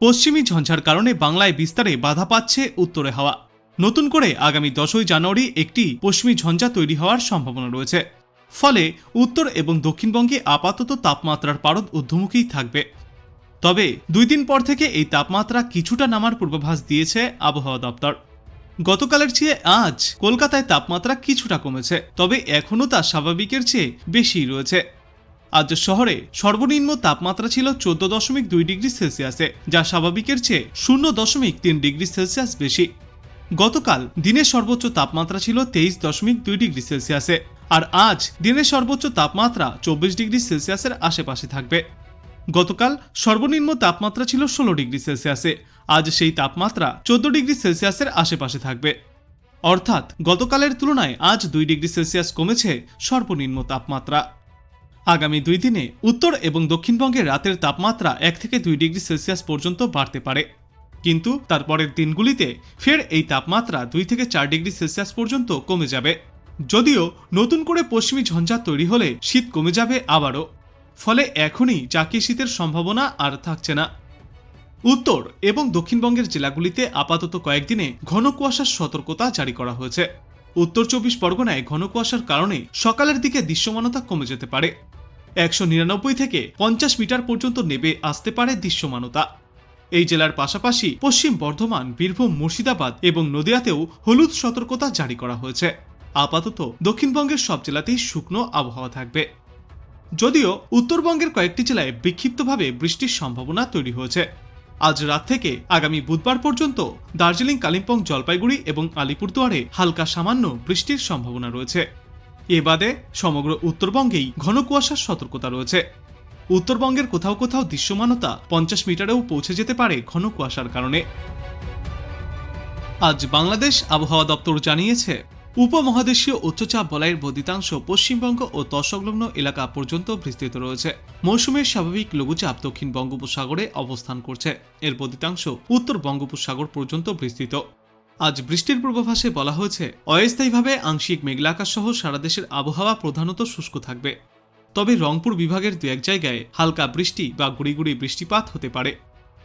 পশ্চিমী ঝঞ্ঝার কারণে বাংলায় বিস্তারে বাধা পাচ্ছে উত্তরে হাওয়া। নতুন করে আগামী দশই জানুয়ারি একটি পশ্চিমী ঝঞ্ঝা তৈরি হওয়ার সম্ভাবনা রয়েছে। ফলে উত্তর এবং দক্ষিণবঙ্গে আপাতত তাপমাত্রার পারদ ঊর্ধ্বমুখী থাকবে। তবে দুই দিন পর থেকে এই তাপমাত্রা কিছুটা নামার পূর্বাভাস দিয়েছে আবহাওয়া দপ্তর। গতকালের চেয়ে আজ কলকাতায় তাপমাত্রা কিছুটা কমেছে, তবে এখনও তা স্বাভাবিকের চেয়ে বেশি রয়েছে। আজ শহরে সর্বনিম্ন তাপমাত্রা ছিল চোদ্দ দশমিক দুই ডিগ্রি সেলসিয়াসে, যা স্বাভাবিকের চেয়ে শূন্য দশমিক তিন ডিগ্রি সেলসিয়াস বেশি। গতকাল দিনের সর্বোচ্চ তাপমাত্রা ছিল তেইশ দশমিক দুই ডিগ্রি সেলসিয়াসে, আর আজ দিনের সর্বোচ্চ তাপমাত্রা চব্বিশ ডিগ্রি সেলসিয়াসের আশেপাশে থাকবে। গতকাল সর্বনিম্ন তাপমাত্রা ছিল ষোলো ডিগ্রি সেলসিয়াসে, আজ সেই তাপমাত্রা চোদ্দ ডিগ্রি সেলসিয়াসের আশেপাশে থাকবে। অর্থাৎ গতকালের তুলনায় আজ দুই ডিগ্রি সেলসিয়াস কমেছে সর্বনিম্ন তাপমাত্রা। আগামী দুই দিনে উত্তর এবং দক্ষিণবঙ্গে রাতের তাপমাত্রা এক থেকে দুই ডিগ্রি সেলসিয়াস পর্যন্ত বাড়তে পারে। কিন্তু তারপরের দিনগুলিতে ফের এই তাপমাত্রা দুই থেকে চার ডিগ্রি সেলসিয়াস পর্যন্ত কমে যাবে। যদিও নতুন করে পশ্চিমী ঝঞ্ঝা তৈরি হলে শীত কমে যাবে আবারও। ফলে এখনই চাকি শীতের সম্ভাবনা আর থাকছে না। উত্তর এবং দক্ষিণবঙ্গের জেলাগুলিতে আপাতত কয়েকদিনে ঘন কুয়াশার সতর্কতা জারি করা হয়েছে। উত্তর চব্বিশ পরগনায় ঘন কুয়াশার কারণে সকালের দিকে দৃশ্যমানতা কমে যেতে পারে। একশো নিরানব্বই থেকে পঞ্চাশ মিটার পর্যন্ত নেবে আসতে পারে দৃশ্যমানতা। এই জেলার পাশাপাশি পশ্চিম বর্ধমান, বীরভূম, মুর্শিদাবাদ এবং নদিয়াতেও হলুদ সতর্কতা জারি করা হয়েছে। আপাতত দক্ষিণবঙ্গের সব জেলাতেই শুকনো আবহাওয়া থাকবে। যদিও উত্তরবঙ্গের কয়েকটি জেলায় বিক্ষিপ্তভাবে বৃষ্টির সম্ভাবনা তৈরি হয়েছে। আজ রাত থেকে আগামী বুধবার পর্যন্ত দার্জিলিং, কালিম্পং, জলপাইগুড়ি এবং আলিপুরদুয়ারে হালকা সামান্য বৃষ্টির সম্ভাবনা রয়েছে। এ বাদে সমগ্র উত্তরবঙ্গেই ঘন কুয়াশার সতর্কতা রয়েছে। উত্তরবঙ্গের কোথাও কোথাও দৃশ্যমানতা পঞ্চাশ মিটারেও পৌঁছে যেতে পারে ঘন কুয়াশার কারণে। আজ বাংলাদেশ আবহাওয়া দপ্তর জানিয়েছে, উপমহাদেশীয় উচ্চচাপ বলয়ের বদিতাংশ পশ্চিমবঙ্গ ও তৎসংলগ্ন এলাকা পর্যন্ত বিস্তৃত রয়েছে। মৌসুমের স্বাভাবিক লঘুচাপ দক্ষিণ বঙ্গোপসাগরে অবস্থান করছে। এর বদিতাংশ উত্তর বঙ্গোপসাগর পর্যন্ত বিস্তৃত। আজ বৃষ্টির পূর্বাভাসে বলা হয়েছে, অস্থায়ীভাবে আংশিক মেঘলাকাশ সহ সারা দেশের আবহাওয়া প্রধানত শুষ্ক থাকবে। তবে রংপুর বিভাগের দু এক জায়গায় হালকা বৃষ্টি বা গুড়ি বৃষ্টিপাত হতে পারে।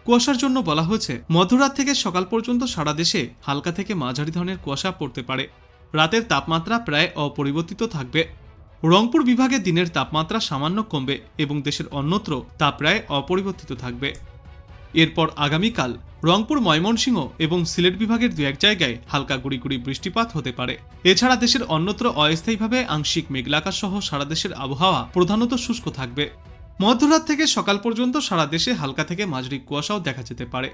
কুয়াশার জন্য বলা হয়েছে, মধ্যরাত থেকে সকাল পর্যন্ত সারা দেশে হালকা থেকে মাঝারি ধরনের কুয়াশা পড়তে পারে। রাতের তাপমাত্রা প্রায় অপরিবর্তিত থাকবে। রংপুর বিভাগে দিনের তাপমাত্রা সামান্য কমবে এবং দেশের অন্যত্র তা প্রায় অপরিবর্তিত থাকবে। এরপর আগামীকাল রংপুর, ময়মনসিংহ এবং সিলেট বিভাগের দু এক জায়গায় হালকা গুড়ি গুড়ি বৃষ্টিপাত হতে পারে। এছাড়া দেশের অন্যত্র অস্থায়ীভাবে আংশিক মেঘলাকাশ সহ সারা দেশের আবহাওয়া প্রধানত শুষ্ক থাকবে। মধ্যরাত থেকে সকাল পর্যন্ত সারা দেশে হালকা থেকে মাঝারি কুয়াশাও দেখা যেতে পারে।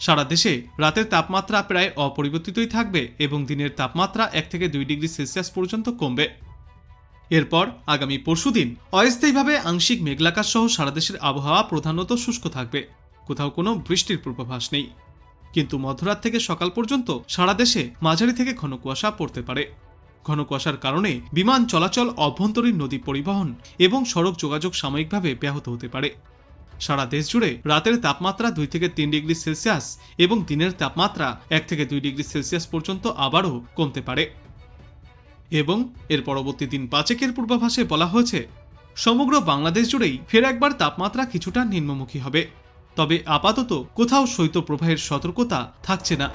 সারা দেশে রাতের তাপমাত্রা প্রায় অপরিবর্তিতই থাকবে এবং দিনের তাপমাত্রা এক থেকে দুই ডিগ্রি সেলসিয়াস পর্যন্ত কমবে। এরপর আগামী পরশুদিন অস্থায়ীভাবে আংশিক মেঘলাকাশ সহ সারা দেশের আবহাওয়া প্রধানত শুষ্ক থাকবে। কোথাও কোনো বৃষ্টির পূর্বাভাস নেই। কিন্তু মধ্যরাত থেকে সকাল পর্যন্ত সারা দেশে মাঝারি থেকে ঘন কুয়াশা পড়তে পারে। ঘন কুয়াশার কারণে বিমান চলাচল অভ্যন্তরীণ নদী পরিবহন এবং সড়ক যোগাযোগ সাময়িকভাবে ব্যাহত হতে পারে। সারা দেশ জুড়ে রাতের তাপমাত্রা দুই থেকে তিন ডিগ্রি সেলসিয়াস এবং দিনের তাপমাত্রা এক থেকে দুই ডিগ্রি সেলসিয়াস পর্যন্ত আবারও কমতে পারে। এবং এর পরবর্তী দিন পাঁচেকের পূর্বাভাসে বলা হয়েছে, সমগ্র বাংলাদেশ জুড়েই ফের একবার তাপমাত্রা কিছুটা নিম্নমুখী হবে। তবে আপাতত কোথাও শৈত্যপ্রবাহের সতর্কতা থাকছে না।